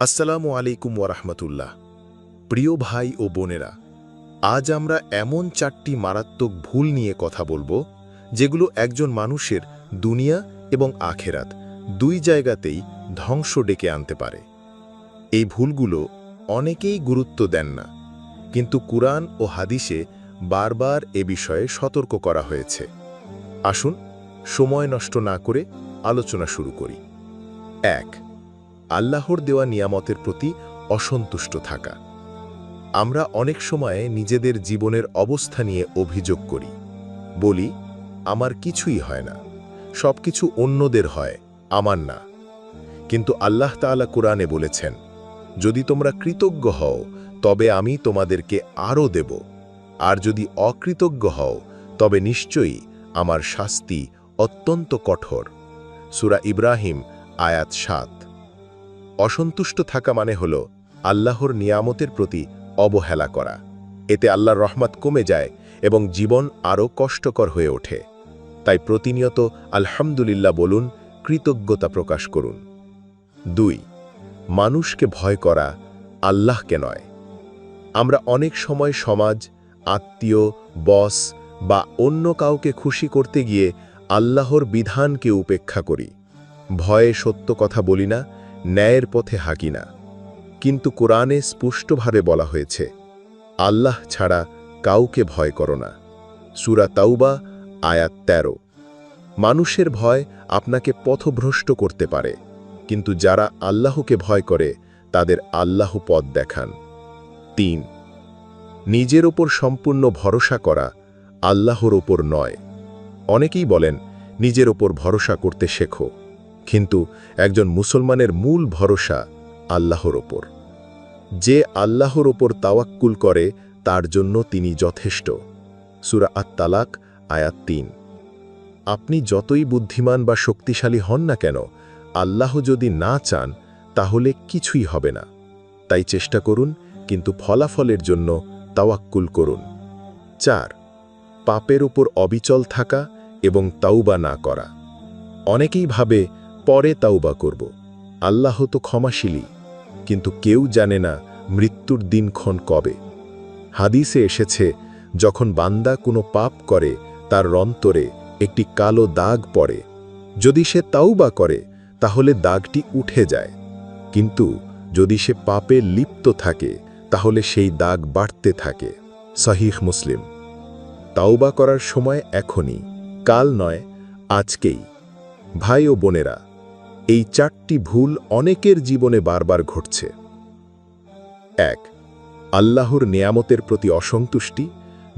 আসসালামু আলাইকুম ওরহমতুল্লাহ প্রিয় ভাই ও বোনেরা, আজ আমরা এমন চারটি মারাত্মক ভুল নিয়ে কথা বলব, যেগুলো একজন মানুষের দুনিয়া এবং আখেরাত দুই জায়গাতেই ধ্বংস ডেকে আনতে পারে। এই ভুলগুলো অনেকেই গুরুত্ব দেন না, কিন্তু কুরআন ও হাদিসে বারবার এ বিষয়ে সতর্ক করা হয়েছে। আসুন, সময় নষ্ট না করে আলোচনা শুরু করি। এক আল্লাহর দেওয়া নিয়ামতের প্রতি অসন্তুষ্ট থাকা। আমরা অনেক সময়ে নিজেদের জীবনের অবস্থা নিয়ে অভিযোগ করি, বলি, আমার কিছুই হয় না সব কিছু অন্যদের হয়, আমার না। কিন্তু আল্লাহ তাআলা কোরআনে বলেছেন, যদি তোমরা কৃতজ্ঞ হও, তবে আমি তোমাদেরকে আরও দেব। আর যদি অকৃতজ্ঞ হও, তবে নিশ্চয়ই আমার শাস্তি অত্যন্ত কঠোর। সুরা ইব্রাহিম আয়াত সাত। অসন্তুষ্ট থাকা মানে হল আল্লাহর নিয়ামতের প্রতি অবহেলা করা। এতে আল্লাহর রহমত কমে যায় এবং জীবন আরও কষ্টকর হয়ে ওঠে। তাই প্রতিনিয়ত আলহামদুলিল্লাহ বলুন, কৃতজ্ঞতা প্রকাশ করুন। দুই, মানুষকে ভয় করা আল্লাহকে নয়। আমরা অনেক সময় সমাজ, আত্মীয়, বস বা অন্য কাউকে খুশি করতে গিয়ে আল্লাহর বিধানকে উপেক্ষা করি। ভয়ে সত্য কথা বলি না ন্যায়ের পথে হাঁকি না। কিন্তু কোরআনে স্পষ্টভাবে বলা হয়েছে, আল্লাহ ছাড়া কাউকে ভয় করো না। সুরা তাওবা, আয়াত তেরো। মানুষের ভয় আপনাকে পথভ্রষ্ট করতে পারে, কিন্তু যারা আল্লাহকে ভয় করে, তাদের আল্লাহ পথ দেখান। তিন, নিজের ওপর সম্পূর্ণ ভরসা করা আল্লাহর ওপর নয়। অনেকেই বলেন, নিজের ওপর ভরসা করতে শেখো। কিন্তু একজন মুসলমানের মূল ভরসা আল্লাহর ওপর। যে আল্লাহর ওপর তাওয়াক্কুল করে, তার জন্য তিনি যথেষ্ট। সুরা আত্মালাক আয়াত তিন। আপনি যতই বুদ্ধিমান বা শক্তিশালী হন না কেন, আল্লাহ যদি না চান, তাহলে কিছুই হবে না। তাই চেষ্টা করুন, কিন্তু ফলাফলের জন্য তাওয়াক্কুল করুন। চার, পাপের উপর অবিচল থাকা এবং তাওবা না করা। অনেকেই ভাবে পরে তাওবা করব। আল্লাহ তো ক্ষমাশীলী কিন্তু কেউ জানে না মৃত্যুর দিনক্ষণ কবে। হাদিসে এসেছে, যখন বান্দা কোনো পাপ করে, তার রন্তরে একটি কালো দাগ পড়ে। যদি সে তাওবা করে, তাহলে দাগটি উঠে যায়। কিন্তু যদি সে পাপে লিপ্ত থাকে, তাহলে সেই দাগ বাড়তে থাকে। সহিহ মুসলিম, তাওবা করার সময় এখনই, কাল নয়, আজকেই। ভাই ও বোনেরা এই চারটি ভুল অনেকের জীবনে বারবার ঘটছে। এক, আল্লাহর নেয়ামতের প্রতি অসন্তুষ্টি।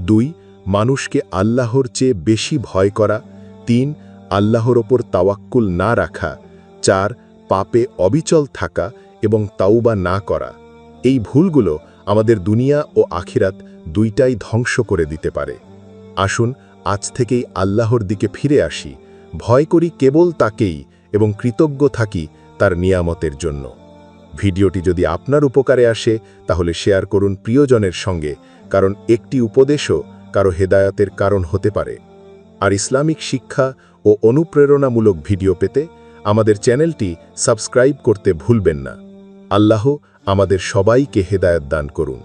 দুই, মানুষকে আল্লাহর চেয়ে বেশি ভয় করা। তিন, আল্লাহর ওপর তাওয়াক্কুল না রাখা। চার, পাপে অবিচল থাকা এবং তাওবা না করা। এই ভুলগুলো আমাদের দুনিয়া ও আখিরাত দুইটাই ধ্বংস করে দিতে পারে। আসুন, আজ থেকেই আল্লাহর দিকে ফিরে আসি। ভয় করি কেবল তাকেই। এবং কৃতজ্ঞ থাকি তার নিয়ামতের জন্য। ভিডিওটি যদি আপনার উপকারে আসে, তাহলে শেয়ার করুন প্রিয়জনের সঙ্গে, কারণ একটি উপদেশও কারও হেদায়তের কারণ হতে পারে। আর ইসলামিক শিক্ষা ও অনুপ্রেরণামূলক ভিডিও পেতে আমাদের চ্যানেলটি সাবস্ক্রাইব করতে ভুলবেন না। আল্লাহ আমাদের সবাইকে হেদায়ত দান করুন।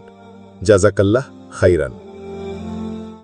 জাজাকাল্লাহ খাইরান।